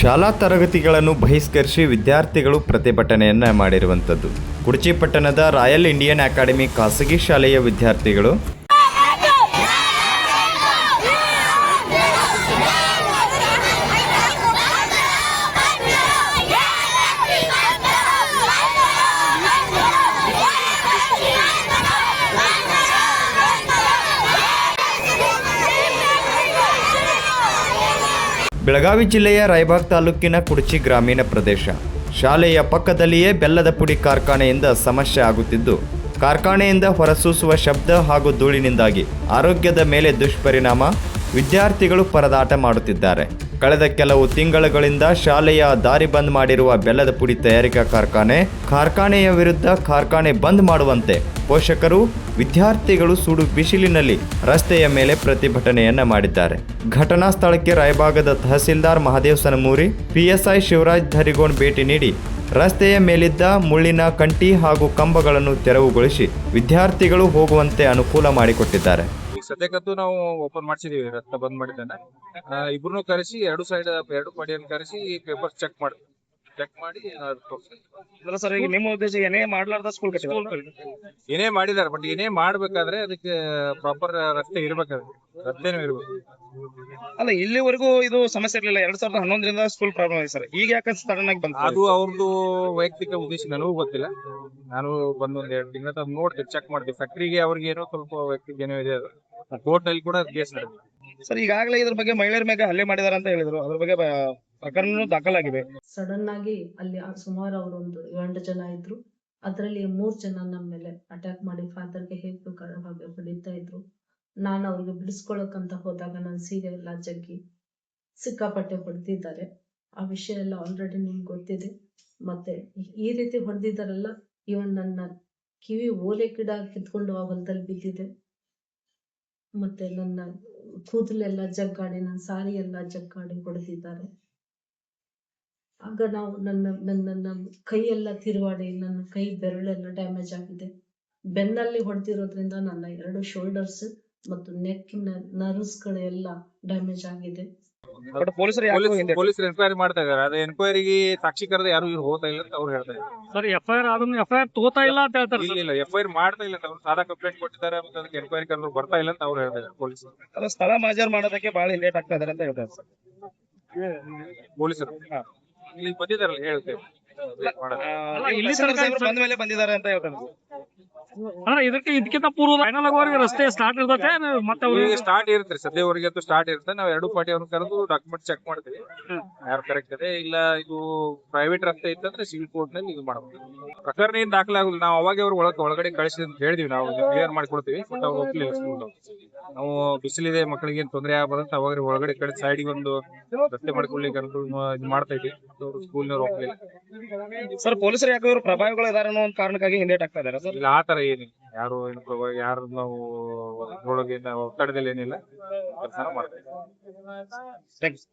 ಶಾಲಾ ತರಗತಿಗಳನ್ನು ಬಹಿಷ್ಕರಿಸಿ ವಿದ್ಯಾರ್ಥಿಗಳು ಪ್ರತಿಭಟನೆಯನ್ನ ಮಾಡಿರುವಂಥದ್ದು. ಕುಡಚಿ ಪಟ್ಟಣದ ರಾಯಲ್ ಇಂಡಿಯನ್ ಅಕಾಡೆಮಿ ಖಾಸಗಿ ಶಾಲೆಯ ವಿದ್ಯಾರ್ಥಿಗಳು ಬೆಳಗಾವಿ ಜಿಲ್ಲೆಯ ರಾಯಬಾಗ್ ತಾಲೂಕಿನ ಕುಡಚಿ ಗ್ರಾಮೀಣ ಪ್ರದೇಶ. ಶಾಲೆಯ ಪಕ್ಕದಲ್ಲಿಯೇ ಬೆಲ್ಲದ ಪುಡಿ ಕಾರ್ಖಾನೆಯಿಂದ ಸಮಸ್ಯೆ ಆಗುತ್ತಿದ್ದು, ಕಾರ್ಖಾನೆಯಿಂದ ಹೊರಸೂಸುವ ಶಬ್ದ ಹಾಗೂ ಧೂಳಿನಿಂದಾಗಿ ಆರೋಗ್ಯದ ಮೇಲೆ ದುಷ್ಪರಿಣಾಮ ವಿದ್ಯಾರ್ಥಿಗಳು ಪರದಾಟ ಮಾಡುತ್ತಿದ್ದಾರೆ. ಕಳೆದ ಕೆಲವು ತಿಂಗಳುಗಳಿಂದ ಶಾಲೆಯ ದಾರಿ ಬಂದ್ ಮಾಡಿರುವ ಬೆಲ್ಲದ ಪುಡಿ ತಯಾರಿಕಾ ಕಾರ್ಖಾನೆ, ಕಾರ್ಖಾನೆಯ ವಿರುದ್ಧ ಕಾರ್ಖಾನೆ ಬಂದ್ ಮಾಡುವಂತೆ ಪೋಷಕರು, ವಿದ್ಯಾರ್ಥಿಗಳು ಸುಡು ಬಿಸಿಲಿನಲ್ಲಿ ರಸ್ತೆಯ ಮೇಲೆ ಪ್ರತಿಭಟನೆಯನ್ನ ಮಾಡಿದ್ದಾರೆ. ಘಟನಾ ಸ್ಥಳಕ್ಕೆ ರಾಯಭಾಗದ ತಹಸೀಲ್ದಾರ್ ಮಹಾದೇವ್ ಸನಮೂರಿ, ಪಿಎಸ್ಐ ಶಿವರಾಜ್ ಧರಿಗೋಣ್ ಭೇಟಿ ನೀಡಿ ರಸ್ತೆಯ ಮೇಲಿದ್ದ ಮುಳ್ಳಿನ ಕಂಟಿ ಹಾಗೂ ಕಂಬಗಳನ್ನು ತೆರವುಗೊಳಿಸಿ ವಿದ್ಯಾರ್ಥಿಗಳು ಹೋಗುವಂತೆ ಅನುಕೂಲ ಮಾಡಿಕೊಟ್ಟಿದ್ದಾರೆ. ಸದ್ಯಕ್ಕಂತೂ ನಾವು ಓಪನ್ ಮಾಡಿಸಿದೀವಿ ರತ್ನ ಬಂದ್ ಮಾಡಿದ್ದಾನೆ ಇಬ್ರು ಕರೆಸಿ ಎರಡು ಸೈಡ್ ಎರಡು ಪಾಡಿಯನ್ನು ಕರೆಸಿ ಪೇಪರ್ ಚೆಕ್ ಮಾಡಿ ಚೆಕ್ ಮಾಡಿ ಅದ್ ತೋರ್ಸಿ. ಅಲ್ಲ ಸರ್ ಈಗ ನಿಮ್ಮ ಉದ್ದೇಶ ಏನೇ ಮಾಡ್ಲಾರ್ದ ಸ್ಕೂಲ್ ಏನೇ ಮಾಡಿದಾರೆ ಬಟ್ ಏನೇ ಮಾಡ್ಬೇಕಾದ್ರೆ ಅದಕ್ಕೆ ಪ್ರಾಪರ್ ರಸ್ತೆ ಇರ್ಬೇಕಾದ್ರೆ. ರಸ್ತೆನೂ ಇರ್ಬೇಕು. ಅಲ್ಲ ಇಲ್ಲಿವರೆಗೂ ಇದು ಸಮಸ್ಯೆ ಇರಲಿಲ್ಲ. ಎರಡ್ ಸಾವಿರದ ಹನ್ನೊಂದರಿಂದ ಸ್ಕೂಲ್ ಪ್ರಾಬ್ಲಮ್ ಆಗಿದೆ ಸರ್ ಈಗ ಯಾಕೆ ಸಡನ್ ಆಗಿ ಬಂತು? ಅದು ಅವ್ರದ್ದು ವೈಯಕ್ತಿಕ ಉದ್ದೇಶ ನನಗೂ ಗೊತ್ತಿಲ್ಲ. ನಾನು ಬಂದು ಒಂದ್ ಎರಡು ತಿಂಗಳ ನೋಡ್ತೀನಿ ಚೆಕ್ ಮಾಡ್ತೀನಿ. ಸಕ್ರಿಗೆ ಅವ್ರಿಗೆ ಏನೋ ಸ್ವಲ್ಪ ವೈಯಕ್ತಿಕ ಏನೋ ಇದೆ ಕೋರ್ಟ್ನಲ್ಲಿ ಕೂಡ ಕೇಸ್ ನಡೆದಿದೆ. ಸರ್ ಈಗಾಗಲೇ ಇದ್ರ ಬಗ್ಗೆ ಮಹಿಳೆಯರ ಮೇಲೆ ಹಲ್ಲೆ ಮಾಡಿದಾರೆ ಅಂತ ಹೇಳಿದ್ರು. ಅದ್ರ ಬಗ್ಗೆ ಪ್ರಕರಣ ದಾಖಲಾಗಿದೆ. ಸಡನ್ ಆಗಿ ಅಲ್ಲಿ ಸುಮಾರು ಅವರು ಒಂದು ಎಂಟು ಜನ ಇದ್ರು. ಅದರಲ್ಲಿ ಮೂರ್ ಜನ ನಮ್ಮ ಮೇಲೆ ಅಟ್ಯಾಕ್ ಮಾಡಿ ಫಾದರ್ಗೆ ಹೇಗೆ ಬೇಕಾದ್ರೆ ಹಾಗೆ ಹೊಡಿತಾ ಇದ್ರು. ನಾನು ಅವ್ರಿಗೆ ಬಿಡಿಸ್ಕೊಳಕ್ಕಂತ ಹೋದಾಗ ನನ್ನ ಸೀರೆ ಎಲ್ಲ ಜಗ್ಗಿ ಸಿಕ್ಕಾಪಟ್ಟೆ ಹೊಡೆದಿದ್ದಾರೆ. ಆ ವಿಷಯ ಎಲ್ಲ ಆಲ್ರೆಡಿ ನಿಮ್ಗೆ ಗೊತ್ತಿದೆ. ಮತ್ತೆ ಈ ರೀತಿ ಹೊಡೆದಿದ್ದಾರಲ್ಲ ಇವನ್ ನನ್ನ ಕಿವಿ ಓಲೆ ಗಿಡ ಕಿತ್ಕೊಂಡು ಆ ಹೊಲದಲ್ಲಿ ಬಿದ್ದಿದೆ. ಮತ್ತೆ ನನ್ನ ಕೂದಲೆಲ್ಲ ಜಗ್ಗಾಡಿ, ನನ್ನ ಸಾರಿ ಎಲ್ಲ ಜಗ್ಗಾಡಿ ಹೊಡೆದಿದ್ದಾರೆ. ಆಗ ನಾವು ನನ್ನ ನನ್ನ ನನ್ನ ಕೈ ಎಲ್ಲ ತಿರುವಾಡಿ ನನ್ನ ಕೈ ಬೆರಳೆಲ್ಲ ಡ್ಯಾಮೇಜ್ ಆಗಿದೆ. ಬೆನ್ನಲ್ಲಿ ಹೊಡೆದಿರೋದ್ರಿಂದ ನನ್ನ ಎರಡು ಶೋಲ್ಡರ್ಸ್ ಮತ್ತು ನೆಕ್ಕಿನ ನರ್ಸ್ಗಳೆಲ್ಲ ಡ್ಯಾಮೇಜ್ ಆಗಿದೆ. ಪೊಲೀಸರು ಎನ್ಕ್ವೈರಿ ಮಾಡ್ತಾ ಇದಾರೆ ಅದೇ ಎನ್ಕ್ವೈರಿಗೆ ಸಾಕ್ಷಿ ಕರೆದ ಯಾರು ಇವ್ರು ಹೋಗ್ತಾ ಇಲ್ಲ ಅಂತ ಅವ್ರು ಹೇಳ್ತಾ ಇದ್ದಾರೆ. ಸರ್ ಎಫ್ ಐ ಆರ್ ಅದನ್ನ ಎಫ್ ಐ ಆರ್ ತಗೋತಾ ಇಲ್ಲ ಅಂತ ಹೇಳ್ತಾರೆ ಇಲ್ಲ ಇಲ್ಲ ಎಫ್ ಐ ಆರ್ ಮಾಡ್ತಾ ಇಲ್ಲ ಅಂತ ಅವ್ರು ಸಾದಾ ಕಂಪ್ಲೇಂಟ್ ಕೊಟ್ಟಿದ್ದಾರೆ ಮತ್ತೆ ಅದಕ್ಕೆ ಎನ್ಕ್ವೈರಿ ಕರೆದ್ರು ಬರ್ತಾ ಇಲ್ಲ ಅಂತ ಅವ್ರು ಹೇಳ್ತಾ ಇದ್ದಾರೆ ಪೊಲೀಸರು. ಅಲ್ಲ ಸ್ಥಳ ಮಾಜರ್ ಮಾಡೋದಕ್ಕೆ ಬಹಳ ಲೇಟ್ ಆಗ್ತಾ ಇದಾರೆ ಅಂತ ಹೇಳ್ತಾರೆ ಸರ್. ಪೊಲೀಸರು. ಇಲ್ಲಿ ಬಂದಿದ್ದಾರಲ್ಲ ಹೇಳ್ತೇವೆ ಬಂದ ಮೇಲೆ ಬಂದಿದ್ದಾರೆ ಅಂತ ಹೇಳ್ತಾರೆ. ಅಂದ್ರೆ ಇದಕ್ಕೆ ಇದಕ್ಕಿಂತ ಪೂರ್ವ ಫೈನಲ್ ಆಗೋವರೆಗೆ ರಸ್ತೆ ಸ್ಟಾರ್ಟ್ ಇರ್ತೈತೆ ಮತ್ತೆ ಅವ್ರು ಸ್ಟಾರ್ಟ್ ಇರುತ್ತೆ ಸದ್ಯವರೆಗೆ ಅಂತೂ ಸ್ಟಾರ್ಟ್ ಇರುತ್ತೆ. ನಾವು ಎರಡು ಪಾರ್ಟಿ ಅವ್ರನ್ನ ಕರೆದು ಡಾಕ್ಯುಮೆಂಟ್ ಚೆಕ್ ಮಾಡ್ತೀವಿ. ಯಾರು ಕರೆಕ್ಟ್ ಇದೆ ಇಲ್ಲ ಇದು ಪ್ರೈವೇಟ್ ರಸ್ತೆ ಇತ್ತಂದ್ರೆ ಸಿವಿಲ್ ಕೋರ್ಟ್ನಲ್ಲಿ ಇದು ಮಾಡಬಹುದು ಪ್ರಕರಣ ಏನ್ ದಾಖಲಾಗುದಿಲ್ಲ. ನಾವು ಅವಾಗ ಅವ್ರು ಒಳಗೆ ಒಳಗಡೆ ಕಳಿಸಿ ಅಂತ ಹೇಳಿದ್ವಿ. ನಾವು ಕ್ಲಿಯರ್ ಮಾಡ್ಕೊಡ್ತೀವಿ ಬಟ್ ಅವ್ರು ಒಪ್ಲಿಲ್ಲ ನಾವು ಬಿಸಿಲಿದೆ ಮಕ್ಕಳಿಗೆ ಏನ್ ತೊಂದರೆ ಆಗಬಾರ್ದಂತ ಅವಾಗ ಒಳಗಡೆ ಕಡೆ ಸೈಡಿಗೆ ಒಂದು ರಸ್ತೆ ಮಾಡ್ಕೊಳ್ಳಿ ಕರೆದು ಮಾ- ಇದು ಮಾಡ್ತಾ ಇದ್ವಿ. ಸ್ಕೂಲ್ ಸ್ಕೂಲ್ನವ್ರು ಒಪ್ಲಿಲ್ಲ. ಸರ್ ಪೊಲೀಸರು ಯಾಕೆ ಇವರು ಪ್ರಭಾವಿಗಳು ಇದಾರೆ ಅನ್ನೋ ಒಂದು ಕಾರಣಕ್ಕಾಗಿ ಹಿಂದೇಟ್ ಆಗ್ತಾ ಇದಾರೆ ಸರ್? ಇಲ್ಲ ಆ ತರ ಯಾರು ಏನು ಪ್ರಭಾವ- ಯಾರು ನಾವು ಒಳಗೆ ಒತ್ತಡದಲ್ಲಿ ಏನಿಲ್ಲ ಕೆಲಸ ಮಾಡ್ತಾ ಇದ್ದೀವಿ ಥ್ಯಾಂಕ್ಸ್